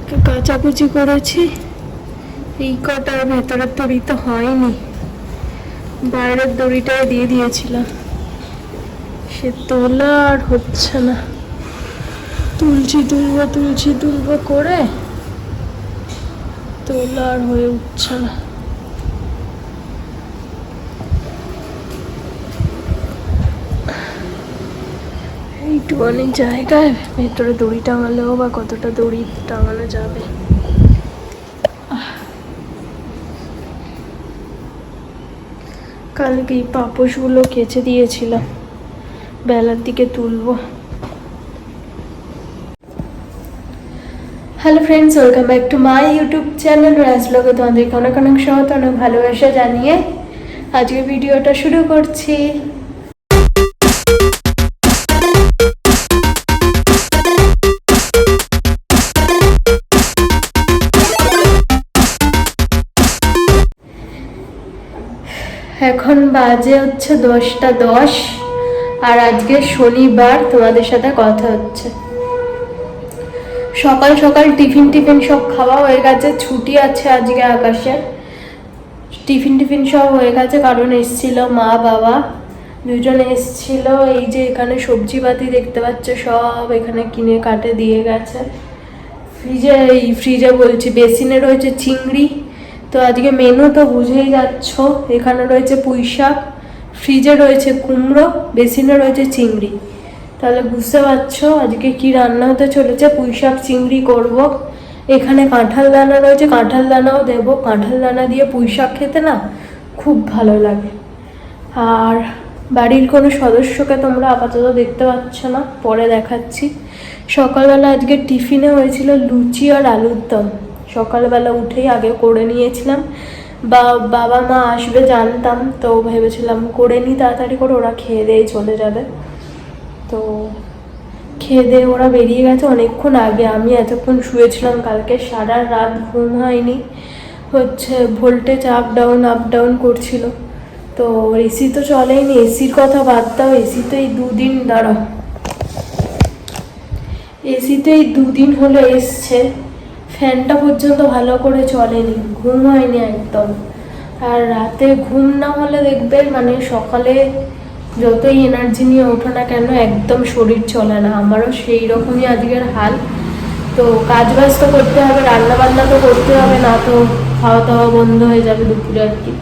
কালকে কাচাকুচি করেছি। এই কটার ভেতরের দড়ি তো হয়নি। বাইরের দড়িটাই দিয়ে দিয়েছিলাম। সে তোলা আর হচ্ছে না। তুলছি তুলবো তুলছি তুলবো করে তোলা আর হয়ে উঠছে না। এইটুখানি জায়গায়? ভেতরে দড়ি টাঙালেও বা কতটা দড়ি টাঙানো যাবে? কালকে এই পাপোশগুলো কেচে দিয়েছিলাম। বেলার দিকে তুলবো। Hello friends welcome back to my YouTube channel Raj ব্লগে তোমাদেরকে অনেক অনেক সহত অনেক ভালোবাসা জানিয়ে আজকে ভিডিওটা শুরু করছি। এখন বাজে হচ্ছে দশটা দশ, আর আজকে শনিবার, তোমাদের সাথে কথা হচ্ছে। সকাল সকাল টিফিন টিফিন সব খাওয়া হয়ে গেছে, ছুটি আছে আজকে আকাশে। টিফিন টিফিন সব হয়ে গেছে, কারণ এসছিল মা, বাবা। দুজন এসছিল, এই যে এখানে সবজি পাতি দেখতে পাচ্ছ, সব এখানে কিনে কাটে দিয়ে গেছে। ফ্রিজে, এই ফ্রিজে বলছি, বেসিনে রয়েছে চিংড়ি। তো আজকে মেনু তো বুঝেই যাচ্ছ। এখানে রয়েছে পুঁই শাক ফ্রিজে রয়েছে কুমড়ো বেসিনে রয়েছে চিংড়ি। তাহলে বুঝতে পারছ আজকে কি রান্না হতে চলেছে? পুঁই শাক চিংড়ি করব। এখানে কাঁঠাল দানা রয়েছে, কাঁঠাল দানাও দেবো। কাঁঠাল দানা দিয়ে পুঁই শাক খেতে না খুব ভালো লাগে। আর বাড়ির কোনো সদস্যকে তোমরা আপাতত দেখতে পাচ্ছ না, পরে দেখাচ্ছি। সকালবেলা আজকে টিফিনে হয়েছিল লুচি আর আলুর দম। সকালবেলা উঠেই আগে করে নিয়েছিলাম। বা বাবা মা আসবে জানতাম, তো ভেবেছিলাম করে নিই, তাড়াতাড়ি করে ওরা খেয়ে দিয়ে চলে যাবে। তো খেয়ে দিয়ে ওরা বেরিয়ে গেছে অনেকক্ষণ আগে। আমি এতক্ষণ শুয়েছিলাম কালকে, সারা রাত ঘুম হয়নি। হচ্ছে voltage up down up down করছিল। তো এসি তো চলেইনি এসির কথা বাদ দাও এসি তো এই দুদিন, দাঁড়াও। এসি তো এই দুদিন হলো এসছে। ফ্যানটা পর্যন্ত ভালো করে চলেনি ঘুম হয়নি একদম। আর রাতে ঘুম না হলে দেখবে মানে সকালে যতই এনার্জি নিয়ে ওঠো না কেন, একদম শরীর চলে না। আমারও সেই রকমই আজকের হাল। তো কাজ বাজ তো করতে হবে রান্না বান্না তো করতে হবে না, তো খাওয়া দাওয়া বন্ধ হয়ে যাবে দুপুরে আর কি।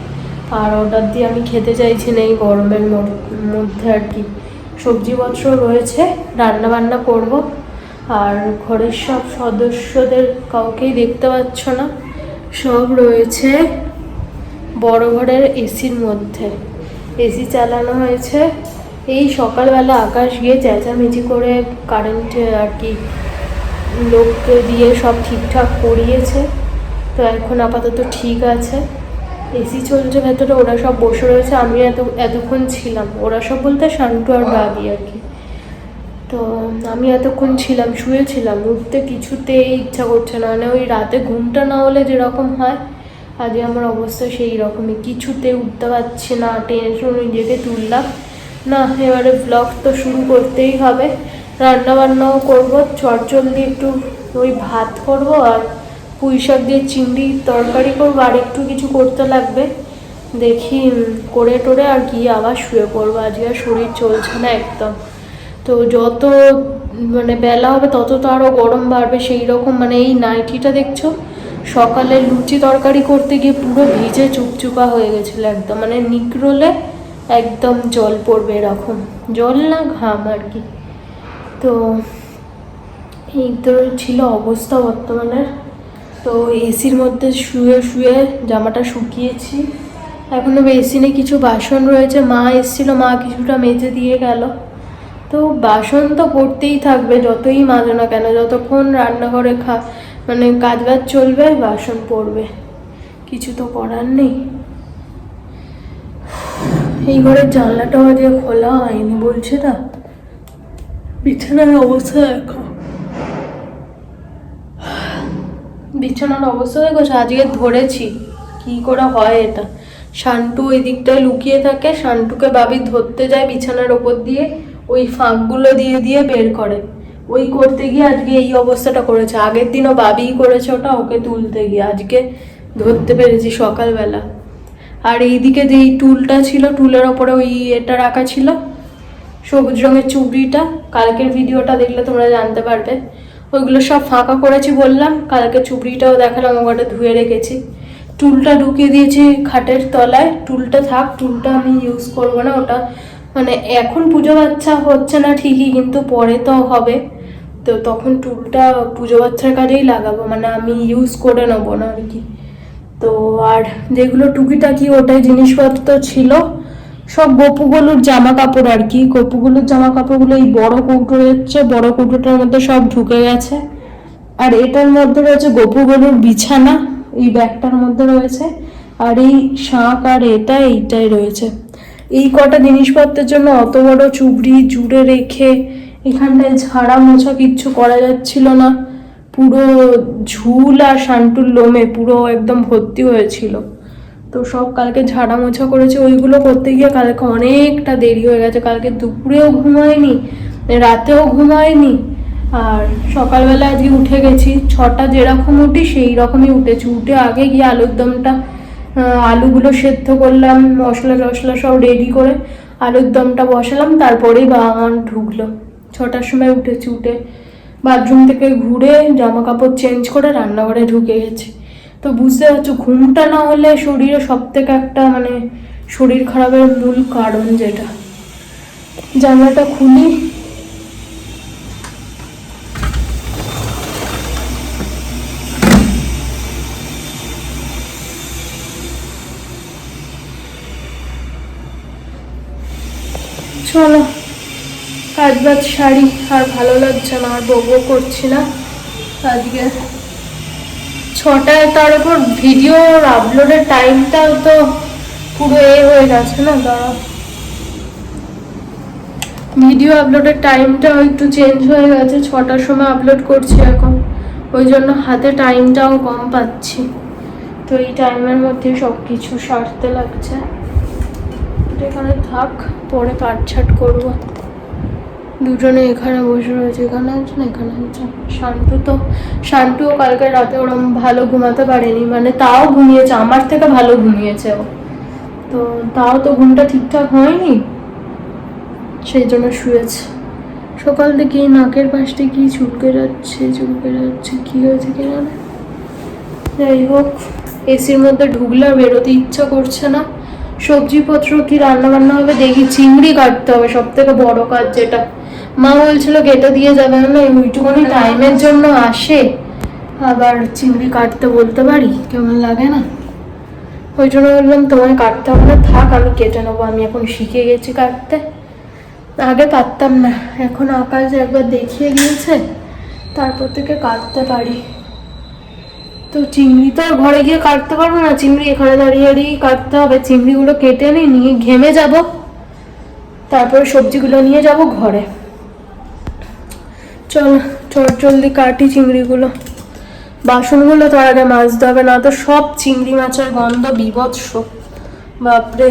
আর অর্ডার দিয়ে আমি খেতে চাইছি না এই গরমের মর- মধ্যে আর কি। সবজিপত্র রয়েছে রান্না বান্না করব। আর ঘরের সব সদস্যদের কাউকেই দেখতে পাচ্ছ না। সব রয়েছে বড় ঘরের এসির মধ্যে। এসি চালানো হয়েছে। এই সকালবেলা আকাশ গিয়ে চেঁচামেচি করে কারেন্টে আর কি লোককে দিয়ে সব ঠিকঠাক করিয়েছে। তো এখন আপাতত ঠিক আছে। এসি চলছে, ভেতরে ওরা সব বসে রয়েছে আমি এত, এতক্ষণ ছিলাম। ওরা সব বলতে শান্টু আর বাবি আর কি। তো আমি এতক্ষণ ছিলাম, শুয়েছিলাম, উঠতে কিছুতেই ইচ্ছা করছে না। মানে ওই রাতে ঘুমটা না হলে যেরকম হয়, আজকে আমার অবস্থা সেই রকমই। কিছুতে উঠতে পারছি না টেনশন নিজেকে তুললাম। না, এবারে ব্লগ তো শুরু করতেই হবে। রান্না বান্নাও করব, চটজলদি একটু ওই ভাত করব আর পুঁই শাক দিয়ে চিংড়ি তরকারি করব। আর একটু কিছু করতে লাগবে। দেখি করে টোরে আর গিয়ে আবার শুয়ে পড়ব। আজকে আর শরীর চলছে না একদম। তো যত মানে বেলা হবে তত তো আরও গরম বাড়বে, সেই রকম মানে এই নাইটিটা দেখছ? সকালে লুচি তরকারি করতে গিয়ে পুরো ভিজে চুপচুপা হয়ে গেছিল একদম মানে নিকরোলে একদম জল পড়বে এরকম। জল না ঘাম আর কি। তো এই তো ছিল অবস্থা বর্তমানে তো এসির মধ্যে শুয়ে শুয়ে জামাটা শুকিয়েছি। এখনও বেসিনে কিছু বাসন রয়েছে, মা এসেছিল, মা কিছুটা মেজে দিয়ে গেল। তো বাসন তো পড়তেই থাকবে, যতই মাজো না কেন, যতক্ষণ রান্নাঘরে খা মানে কাজ বাজ চলবে বাসন পড়বে। কিছু তো করার নেই। এই ঘরের জানলাটাও আজকে খোলা হয়নি, বলছে না। বিছানার অবস্থা দেখো। বিছানার অবস্থা দেখো আজকে ধরেছি। কি করে হয় এটা? শান্টু ওই দিকটায় লুকিয়ে থাকে, শান্টুকে বাবি ধরতে যায় বিছানার ওপর দিয়ে। ওই ফাঁকগুলো দিয়ে দিয়ে বের করে। ওই করতে গিয়ে আজকে এই অবস্থাটা করেছে। আগের দিনও বাবিই করেছে ওটা, ওকে তুলতে গিয়ে। আজকে ধরতে পেরেছি সকালবেলা। আর এইদিকে যে এই টুলটা ছিল, টুলের ওপরে ওই এটা রাখা ছিল, সবুজ রঙের চুবড়িটা কালকের ভিডিওটা দেখলে তোমরা জানতে পারবে। ওইগুলো সব ফাঁকা করেছি বললাম, কালকে চুবড়িটাও দেখালাম ওটা ধুয়ে রেখেছি। টুলটা ঢুকিয়ে দিয়েছি খাটের তলায়। টুলটা থাক, টুলটা আমি ইউজ করব না, ওটা মানে এখন পুজো বাচ্চা হচ্ছে না ঠিকই, কিন্তু পরে তো হবে। তো তখন টুলটা পুজো বাচ্চার কাজেই লাগাবো মানে আমি ইউজ করে নেব না আর কি। তো আর যেগুলো টুকিটাকি ওটাই জিনিসপত্র ছিল, সব গপুগুলোর জামা কাপড় আর কি। গপুগুলোর জামা কাপড়গুলো এই বড় কৌটো রয়েছে বড় কৌটোটার মধ্যে সব ঢুকে গেছে। আর এটার মধ্যে রয়েছে গপুগুলোর বিছানা, এই ব্যাগটার মধ্যে রয়েছে। আর এই শাঁখ আর এটা, এইটাই রয়েছে। এই কটা জিনিসপত্রের জন্য অত বড় চুবড়ি, জুড়ে রেখে এখানটায় ঝাড়া মোছা কিচ্ছু করা যাচ্ছিল না। পুরো ঝুল আর শান্টুর লোমে পুরো একদম ভর্তি হয়েছিল। তো সব কালকে ঝাড়া মোছা করেছে। ওইগুলো করতে গিয়ে কালকে অনেকটা দেরি হয়ে গেছে। কালকে দুপুরেও ঘুমায়নি, রাতেও ঘুমায়নি। আর সকালবেলা আজকে উঠে গেছি। ছটা যেরকম উঠি সেই রকমই উঠেছি। উঠে আগে গিয়ে আলুর দমটা আলুগুলো সেদ্ধ করলাম, মশলা টশলা সব রেডি করে আলুর দমটা বসালাম, তারপরেই বাবা আমার ঢুকলো। ছটার সময় উঠেছি, উঠে বাথরুম থেকে ঘুরে জামা কাপড় চেঞ্জ করে রান্নাঘরে ঢুকে গেছি। তো বুঝতে পারছ, ঘুমটা না হলে শরীরে সব থেকে একটা মানে শরীর খারাপের মূল কারণ যেটা। জানলাটা খুলি চলো, কাজ বাজ শাড়ি আর ভালো লাগছে না, আর বকবো করছি না। আজকে ছটায় তার উপর ভিডিও আপলোডের টাইমটাও তো পুরো এ হয়ে গেছে না দাঁড়া ভিডিও আপলোডের টাইমটাও একটু চেঞ্জ হয়ে গেছে, ছটার সময় আপলোড করছি এখন। ওই জন্য হাতে টাইমটাও কম পাচ্ছি। তো এই টাইমের মধ্যে সব কিছু সারতে লাগছে। এটা এখানে থাক, পরে কাটছাট করব। দুজনে এখানে বসে রয়েছে। এখানে আছে না? এখানে আছে। শান্তু তো শান্তুও কালকে রাতে ওরম ভালো ঘুমাতে পারেনি। মানে তাও ঘুমিয়েছে, আমার থেকে ভালো ঘুমিয়েছে ও। তো তাও তো ঘুমটা ঠিকঠাক হয়নি। সেই জন্য শুয়েছে। সকাল থেকে নাকের পাশটা কি চুলকে যাচ্ছে চুলকে যাচ্ছে, কি হয়েছে কে জানে? যাই হোক, এসির মধ্যে ঢুকলে বেরোতে ইচ্ছা করছে না। সবজিপত্র কি রান্না বান্না হবে? দেখি চিংড়ি কাটতে হবে। সব থেকে বড় কাজ যেটা। মা বলছিল কেটে দিয়ে যাবে না ওইটুকুনি টাইমের জন্য আসে। আবার চিংড়ি কাটতে বলতে পারি? কেমন লাগে না? ওই জন্য বললাম, তোমায় কাটতে হবে না, থাক, আমি কেটে নেব। আমি এখন শিখে গেছি কাটতে। আগে পারতাম না। এখন আকাশ একবার দেখিয়ে গিয়েছে তারপর থেকে কাটতে পারি। তো চিংড়ি তো আর ঘরে গিয়ে কাটতে পারব না। চিংড়ি এখানে দাঁড়িয়ে দাঁড়িয়ে কাটতে হবে। চিংড়িগুলো কেটে নিই নিয়ে ঘেমে যাব। তারপরে সবজিগুলো নিয়ে যাব ঘরে। চল, চট জলদি কাটি চিংড়িগুলো। বাসনগুলো তো আগে মাজতে হবে, না তো সব চিংড়ি মাছের গন্ধ বিভৎস। বাপরে।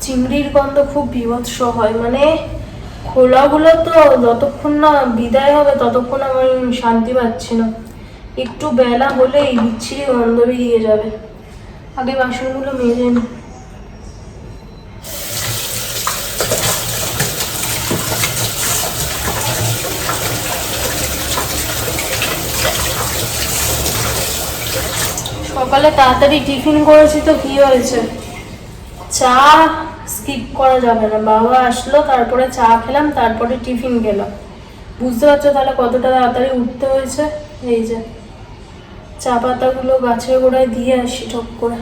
চিংড়ির গন্ধ খুব বিভৎস হয়। মানে খোলাগুলো তো যতক্ষণ না বিদায় হবে, ততক্ষণ আমি শান্তি পাচ্ছি না। একটু বেলা হলেই বিচ্ছিরি গন্ধ বেরিয়ে যাবে। আগে বাসনগুলো মেজে নি। সকালে তাড়াতাড়ি টিফিন করেছি তো, কি হয়েছে? চা স্কিপ করা যাবে না। বাবা আসলো, তারপরে চা খেলাম, তারপরে টিফিন গেলাম বুঝতে পারছ তাহলে কতটা তাড়াতাড়ি উঠতে হয়েছে? এই যে। চা পাতাগুলো গাছের গোড়ায় দিয়ে আসি ঠক করে।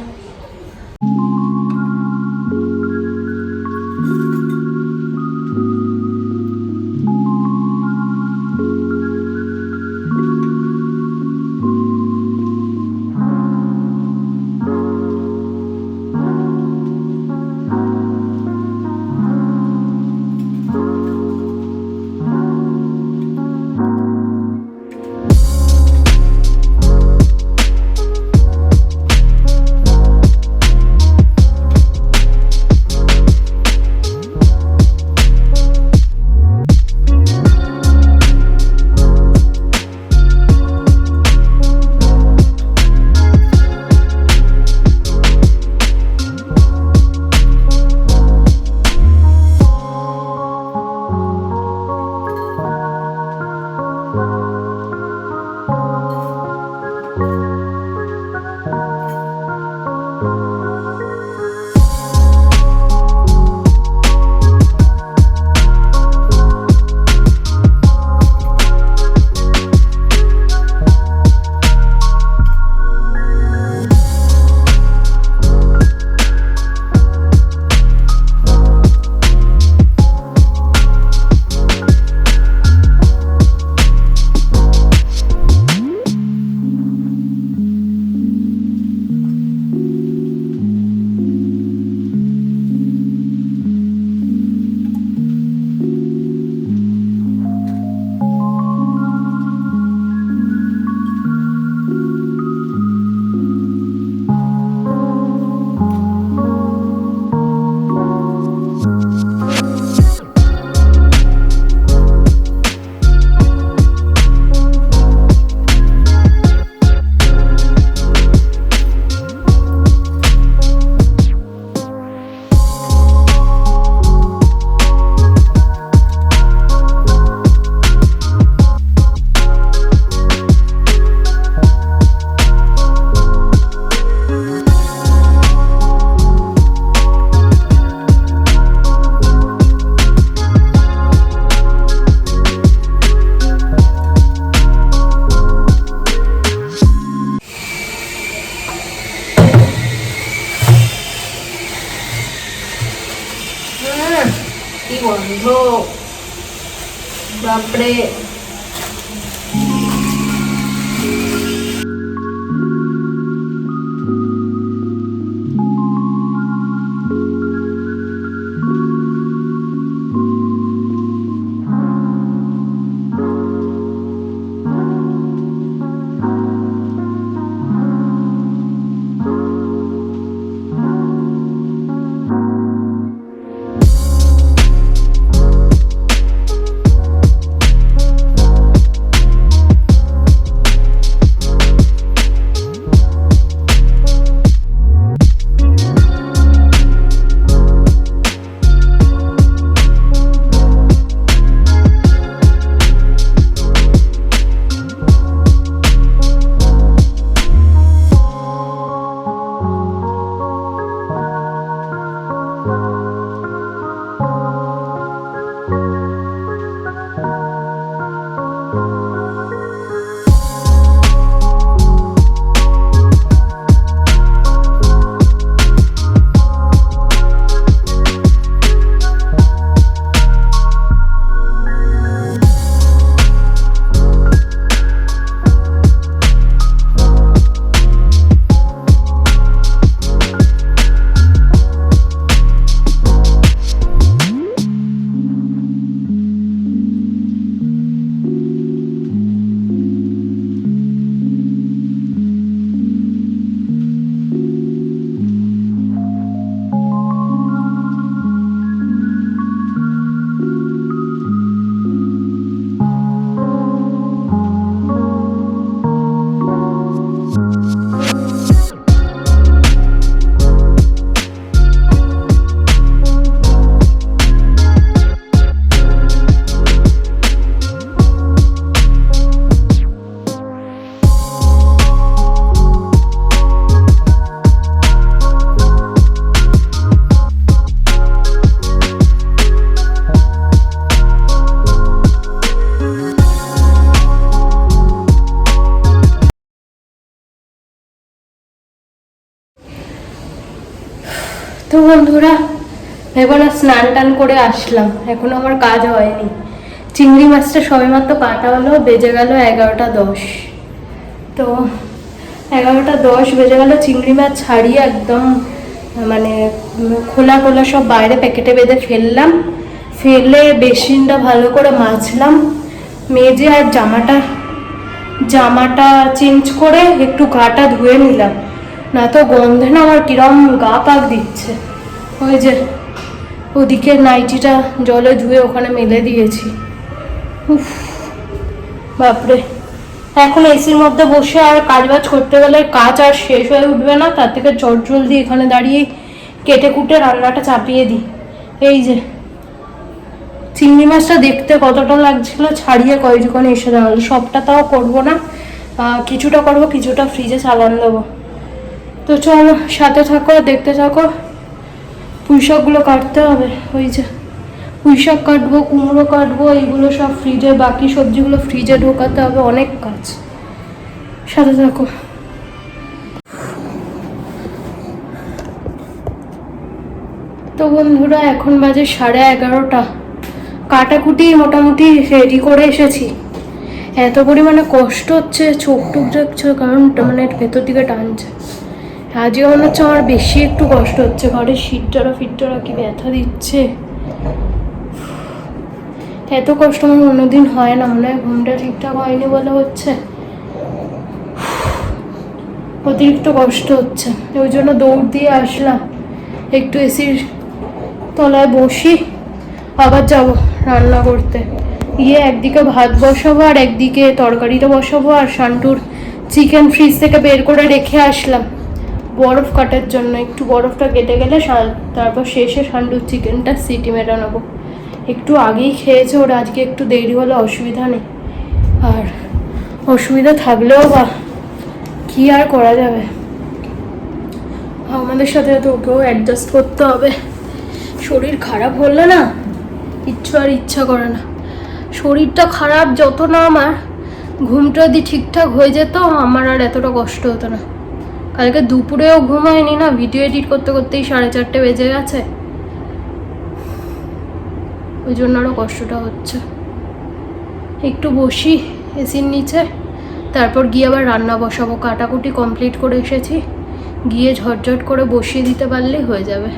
তো বন্ধুরা এখন স্নান টান করে আসলাম। এখনও আমার কাজ হয়নি। চিংড়ি মাছটা সবেমাত্র কাটা হলো, বেজে গেল এগারোটা দশ। তো এগারোটা দশ বেজে গেল, চিংড়ি মাছ ছাড়িয়ে একদম মানে খোলা খোলা সব বাইরে প্যাকেটে বেঁধে ফেললাম। ফেলে বেসিনটা ভালো করে মাজলাম, মেজে আর জামাটা জামাটা চেঞ্জ করে একটু গাটা ধুয়ে নিলাম। না তো গন্ধে না আমার কিরম গা পাক দিচ্ছে। ওই যে, ওদিকে নাইটিটা জলে ধুয়ে ওখানে মেলে দিয়েছি। উফ, বাপরে। এখন এসির মধ্যে বসে আর কাজ বাজ করতে গেলে কাজ আর শেষ হয়ে উঠবে না, তার থেকে জলদি এখানে দাঁড়িয়ে কেটে কুটে রান্নাটা চাপিয়ে দিই। এই যে, চিংড়ি মাছটা দেখতে কতটা লাগছিল ছাড়িয়ে কয়েকজন এসে দাঁড়াল। সবটা তাও করব না কিছুটা করব, কিছুটা ফ্রিজে চালান দেবো। তো চলো সাথে থাকো, দেখতে থাকো। পুঁই শাকগুলো কাটতে হবে, ওই যে পুঁই শাক কাটবো, কুমড়ো কাটবো, এইগুলো সব ফ্রিজে বাকি সবজিগুলো ফ্রিজে ঢোকাতে হবে, অনেক কাজ। সাথে থাকো। তো বন্ধুরা, এখন বাজে সাড়ে এগারোটা। কাটাকুটি মোটামুটি রেডি করে এসেছি। এত পরিমাণে কষ্ট হচ্ছে চোখ টুক যাচ্ছে কারণ মানে ভেতর দিকে টানছে। আজকে মনে হচ্ছে আমার বেশি একটু কষ্ট হচ্ছে। ঘরের শীতটারা ফিটটারা কি ব্যথা দিচ্ছে? এত কষ্ট আমার অন্যদিন হয় না। মনে হয় ঘুমটা ঠিকঠাক হয়নি বলে হচ্ছে। অতিরিক্ত কষ্ট হচ্ছে। ওই জন্য দৌড় দিয়ে আসলাম। একটু এসির তলায় বসি। আবার যাব রান্না করতে। গিয়ে একদিকে ভাত বসাবো আর একদিকে তরকারিটা বসাবো আর শান্টুর চিকেন ফ্রিজ থেকে বের করে রেখে আসলাম। বরফ কাটার জন্য, একটু বরফটা কেটে গেলে তারপর শেষে শান্টুর চিকেনটা সিটি মেরে নেব। একটু আগেই খেয়েছে ওরা, আজকে একটু দেরি হলে, অসুবিধা নেই। আর অসুবিধা থাকলেও বা কি আর করা যাবে? আমাদের সাথে তো ওকেও অ্যাডজাস্ট করতে হবে। শরীর খারাপ হলে না, কিচ্ছু আর ইচ্ছা করে না। শরীরটা খারাপ যত না আমার, ঘুমটা যদি ঠিকঠাক হয়ে যেত, আমার আর এতটা কষ্ট হতো না। কালকে দুপুরেও ঘুম হয়নি না? ভিডিও এডিট করতে করতেই সাড়ে চারটে বেজে গেছে। ওই জন্য আরও কষ্টটা হচ্ছে। একটু বসি এসির নিচে, তারপর গিয়ে আবার রান্না বসাবো। কাটাকুটি কমপ্লিট করে এসেছি। গিয়ে ঝটঝট করে বসিয়ে দিতে পারলেই হয়ে যাবে।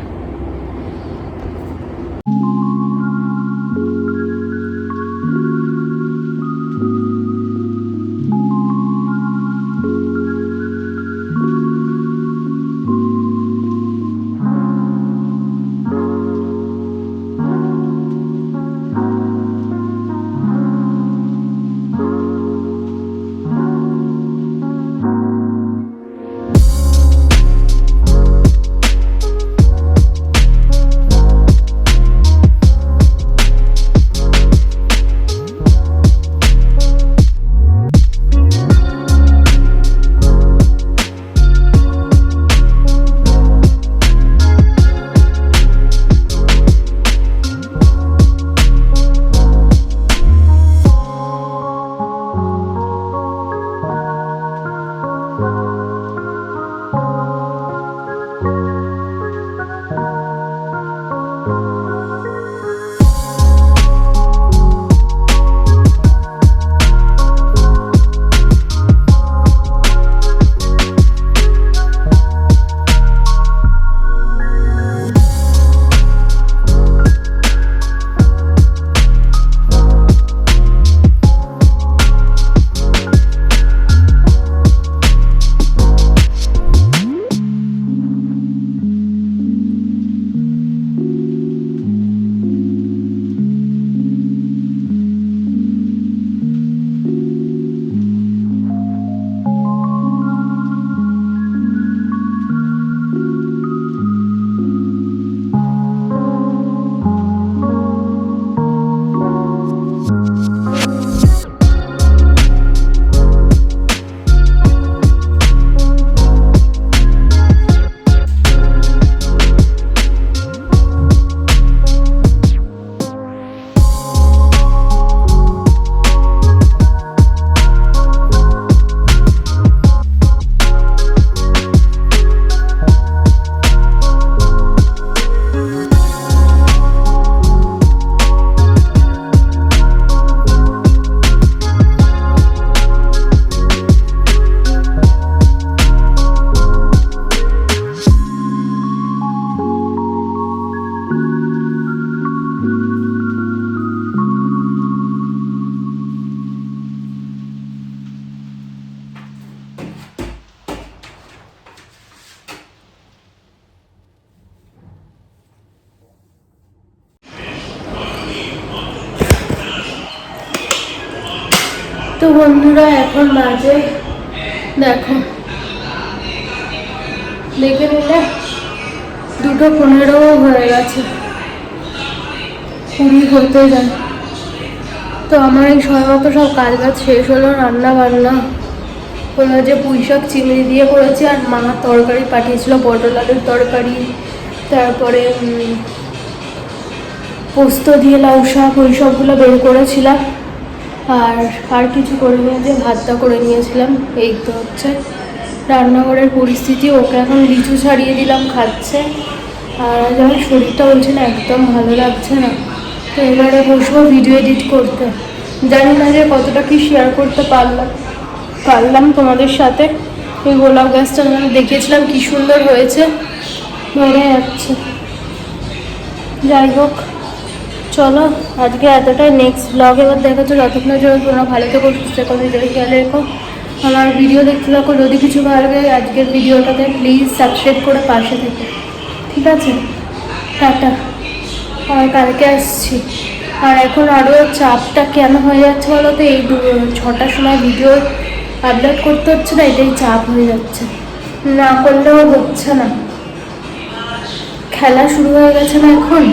তো বন্ধুরা, এখন মাঝে দেখো। দেখে নিলে, দুটো পনেরো হয়ে গেছে। কুড়ি হতে যায়। তো আমার এই সময় সব কাজ বাজ শেষ হলো, রান্না বান্না হলো, যে পুঁই শাক চিংড়ি দিয়ে করেছি, আর মা তরকারি পাঠিয়েছিল, পটল আলুর তরকারি, তারপরে পোস্ত দিয়ে লাউ শাক, ওই সবগুলো বের করেছিলাম। আর আর কিছু করে নিয়ে যে ভাতটা করে নিয়েছিলাম, এই তো হচ্ছে। রান্নাঘরের পরিস্থিতি, ওকে এখন লিচু ছাড়িয়ে দিলাম, খাচ্ছে। আর আমার শরীরটা বলছে না, একদম ভালো লাগছে না। তো এবারে বসবো ভিডিও এডিট করতে। জানি না যে কতটা কি শেয়ার করতে পারলাম পারলাম তোমাদের সাথে। এই গোলাপ গাছটা আমি দেখিয়েছিলাম, কি সুন্দর হয়েছে। মরে যাচ্ছে। যাই হোক। চলো, আজকে এতটাই নেক্সট ব্লগ এবার দেখাচ্ছ যতক্ষণ জন্য তোমরা ভালো থেকো, সুস্থ থেকো নিজের খেয়াল রেখো। আমার ভিডিও দেখতে থাকো, যদি কিছু ভালো লাগে, আজকের ভিডিওটাতে প্লিজ সাবস্ক্রাইব করে পাশে থেকো। ঠিক আছে? টাটা। আর কালকে আসছি। আর এখন আরও চাপটা কেন হয়ে যাচ্ছে বলো তো? এই ছটার সময় ভিডিও আপলোড করতে হচ্ছে না, এটাই চাপ হয়ে যাচ্ছে। না করলেও হচ্ছে না। খেলা শুরু হয়ে গেছে না এখন?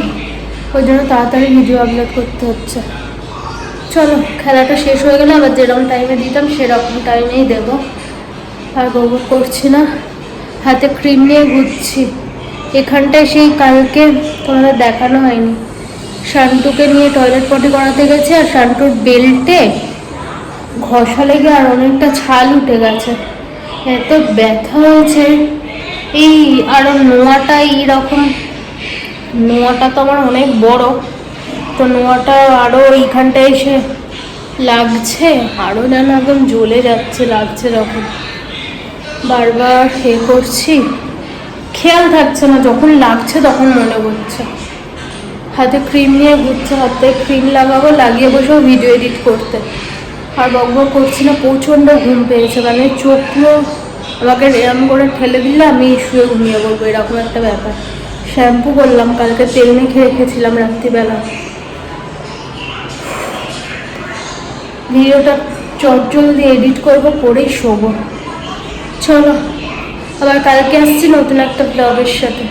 ওই জন্য তাড়াতাড়ি ভিডিও আপলোড করতে হচ্ছে। চলো, খেলাটা শেষ হয়ে গেলে আবার যেরকম টাইমে দিতাম, সেরকম টাইমেই দেবো। আর বউ করছি না। হাতে ক্রিম নিয়ে ঘুরছি। এখানটায় সেই কালকে তোমাদের দেখানো হয়নি। শান্তুকে নিয়ে টয়লেট পটি করাতে গেছে আর শান্তুর বেল্টে ঘষা লেগে আর অনেকটা ছাল উঠে গেছে। এত ব্যথা হয়েছে। এই আরও নোয়াটা এইরকম নোয়াটা তো আমার অনেক বড়। তো নোয়াটা আরও এইখানটায় এসে লাগছে। আরও যেন একদম জ্বলে যাচ্ছে, লাগছে যখন। বারবার হে করছি। খেয়াল থাকছে না, যখন লাগছে তখন মনে করছে হাতে ক্রিম নিয়ে ঘুরছে, হাতে ক্রিম লাগাবো, লাগিয়ে বসেও ভিডিও এডিট করতে। আর বক করছি না, প্রচণ্ড ঘুম পেয়েছে। মানে চোখগুলো আমাকে এরম করে ঠেলে দিলে আমি শুয়ে ঘুমিয়ে পড়ব, এরকম একটা ব্যাপার। শ্যাম্পু করলাম কালকে তেল মেখে রেখেছিলাম রাত্রিবেলা। ভিডিওটা চটজলদি এডিট করব, পরেই শোবো। চলো, আবার কালকে আসছি নতুন একটা ব্লগের সাথে।